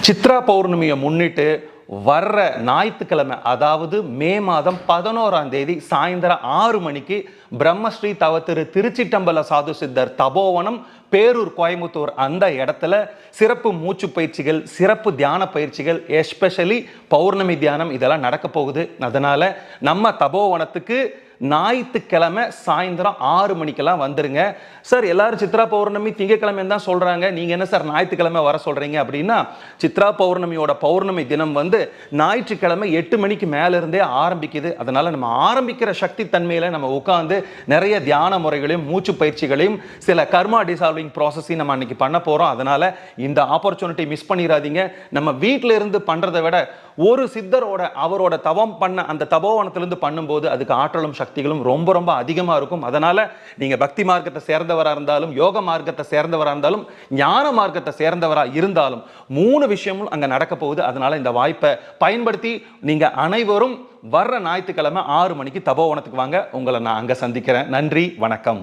சித்ரா பௌர்ணமியை முன்னிட்டு வர்ற ஞாயிற்றுக்கிழமை அதாவது மே மாதம் பதினோராம் தேதி சாயந்தரம் ஆறு மணிக்கு பிரம்மஸ்ரீ தவத்திரு திருச்சிட்டம்பல சாது சித்தர் தபோவனம் பேரூர் கோயம்புத்தூர் அந்த இடத்துல சிறப்பு மூச்சு பயிற்சிகள் சிறப்பு தியான பயிற்சிகள் எஸ்பெஷலி பௌர்ணமி தியானம் இதெல்லாம் நடக்க போகுது. அதனால நம்ம தபோவனத்துக்கு ஞாயிற்றுக்கிழமை சாயந்தரம் ஆறு மணிக்கெல்லாம் வந்துருங்க. சார் எல்லாரும் சித்ரா பௌர்ணமி திங்கக்கிழமை தான் சொல்றாங்க. நீங்க என்ன சார் ஞாயிற்றுக்கிழமை வர சொல்றீங்க அப்படின்னா சித்ரா பௌர்ணமியோட பௌர்ணமி தினம் வந்து ஞாயிற்றுக்கிழமை எட்டு மணிக்கு மேல இருந்தே ஆரம்பிக்குது. அதனால நம்ம ஆரம்பிக்கிற சக்தி தன்மையில நம்ம உட்காந்து நிறைய தியான முறைகளையும் மூச்சு பயிற்சிகளையும் சில கர்மா டிசால்விங் ப்ராசஸையும் நம்ம அன்னைக்கு பண்ண போறோம். அதனால இந்த ஆப்பர்ச்சுனிட்டி மிஸ் பண்ணிடாதீங்க நம்ம வீட்டில இருந்து பண்றதை விட ஒரு சித்தரோட அவரோட தவம் பண்ண அந்த தபோவனத்திலிருந்து பண்ணும்போது அதுக்கு ஆற்றலும் சக்திகளும் ரொம்ப ரொம்ப அதிகமாக இருக்கும். அதனால் நீங்கள் பக்தி மார்க்கத்தை சேர்ந்தவராக இருந்தாலும் யோக மார்க்கத்தை சேர்ந்தவராக இருந்தாலும் ஞான மார்க்கத்தை சேர்ந்தவராக இருந்தாலும் மூணு விஷயமும் அங்கே நடக்க போகுது. அதனால இந்த வாய்ப்பை பயன்படுத்தி நீங்கள் அனைவரும் வர்ற ஞாயிற்றுக்கிழமை ஆறு மணிக்கு தபோவனத்துக்கு வாங்க. உங்களை நான் அங்கே சந்திக்கிறேன். நன்றி வணக்கம்.